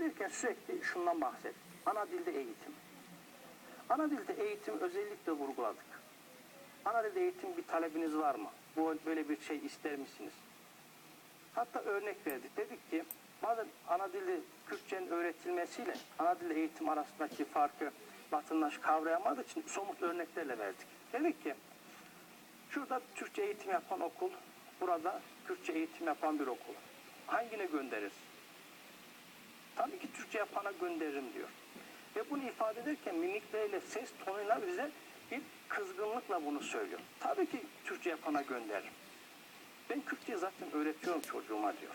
Gelirken sürekli şundan bahset. Ana dilde eğitim. Ana dilde eğitim özellikle vurguladık. Ana dilde eğitim bir talebiniz var mı? Bu böyle bir şey ister misiniz? Hatta örnek verdik. Dedik ki madem ana dilde Kürtçenin öğretilmesiyle ana dilde eğitim arasındaki farkı vatandaş kavrayamadığı için somut örneklerle verdik. Dedik ki şurada Türkçe eğitim yapan okul, burada Kürtçe eğitim yapan bir okul. Hangine gönderir? Tabii ki Türkçe yapana gönderirim diyor. Ve bunu ifade ederken mimikleriyle, ses tonuyla bize bir kızgınlıkla bunu söylüyor. Tabii ki Türkçe yapana gönderirim. Ben Kürtçe zaten öğretiyorum çocuğuma diyor.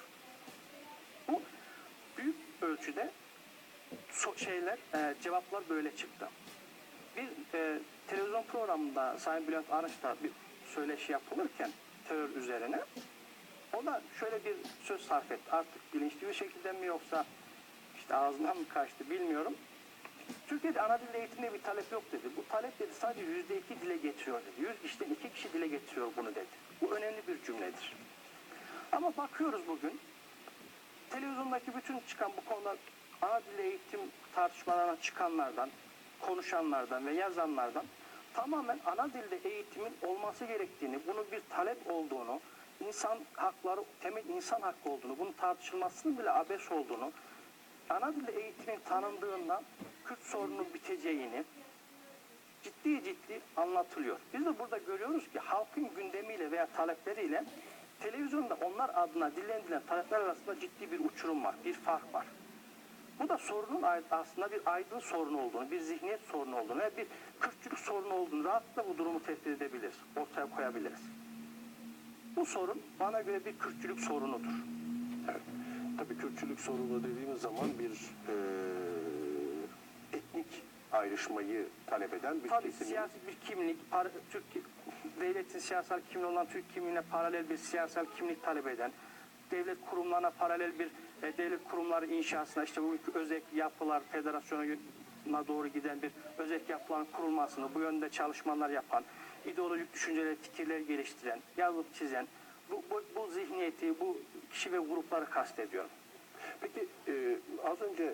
Bu büyük ölçüde so şeyler, e, cevaplar böyle çıktı. Bir e, televizyon programında Sayın Bülent Arınç'ta bir söyleşi yapılırken terör üzerine o da şöyle bir söz sarf etti. Artık bilinçli bir şekilde mi yoksa işte ağzından mı kaçtı bilmiyorum. Türkiye'de ana dil eğitimde bir talep yok dedi. Bu talep dedi sadece yüzde iki dile getiriyor dedi. Yüz kişiden iki kişi dile getiriyor bunu dedi. Bu önemli bir cümledir. Ama bakıyoruz bugün televizyondaki bütün çıkan bu konuda ana dil eğitim tartışmalarına çıkanlardan, konuşanlardan ve yazanlardan tamamen ana dilde eğitimin olması gerektiğini, bunun bir talep olduğunu, insan hakları, temel insan hakkı olduğunu, bunun tartışılmasının bile abes olduğunu, ana dilde eğitimin tanındığından Kürt sorunun biteceğini ciddi ciddi anlatılıyor. Biz de burada görüyoruz ki halkın gündemiyle veya talepleriyle televizyonda onlar adına dillendirilen talepler arasında ciddi bir uçurum var, bir fark var. Bu da sorunun aslında bir aydın sorunu olduğunu, bir zihniyet sorunu olduğunu ve bir Kürtçülük sorunu olduğunu rahatlıkla bu durumu tespit edebiliriz, ortaya koyabiliriz. Bu sorun bana göre bir Kürtçülük sorunudur. Evet. Tabii Kürtçülük sorunu dediğimiz zaman bir e, etnik ayrışmayı talep eden bir Tabii kesimin siyasi bir kimlik, para, Türk devletin siyasal kimliği olan Türk kimliğine paralel bir siyasal kimlik talep eden, devlet kurumlarına paralel bir e, devlet kurumları inşasına, işte bu özek yapılar federasyona doğru giden bir özek yapıların kurulmasını, bu yönde çalışmalar yapan, ideolojik düşünceler, fikirler geliştiren, yazıp çizen, bu, bu, bu zihniyeti, bu kişi ve grupları kastediyorum. Peki e, az önce